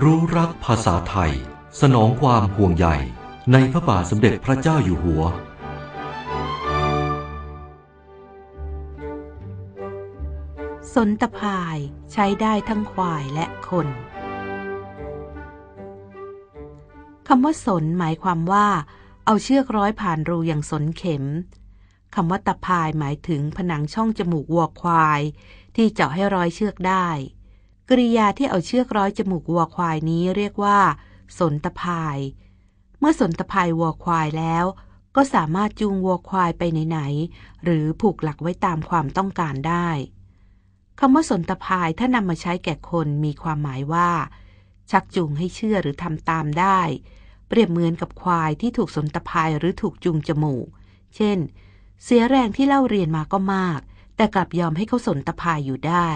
รู้รักภาษาไทย สนองความห่วงใยในพระบาทสมเด็จพระเจ้าอยู่หัว สนตะพายใช้ได้ทั้งควายและคนคำว่าสนหมายความว่า เอาเชือกร้อยผ่านรูอย่างสนเข็มคำว่าตะพายหมายถึงผนังช่องจมูกวัวควาย ที่เจาะให้ร้อยเชือกได้ กริยาที่เอาเชือกร้อยจมูกวัวควายนี้เรียกว่า สนตะพาย เมื่อสนตะพายวัวควายแล้ว ก็สามารถจูงวัวควายไปไหนๆหรือผูกหลักไว้ตามความต้องการได้คำว่าสนตะพายถ้านำมาใช้แก่คนมีความหมายว่า ชักจูงให้เชื่อหรือทำตามได้ เปรียบเหมือนกับควายที่ถูกสนตะพายหรือถูกจูงจมูก เช่น เสียแรงที่เล่าเรียนมาก็มาก แต่กลับยอมให้เขาสนตะพายอยู่ได้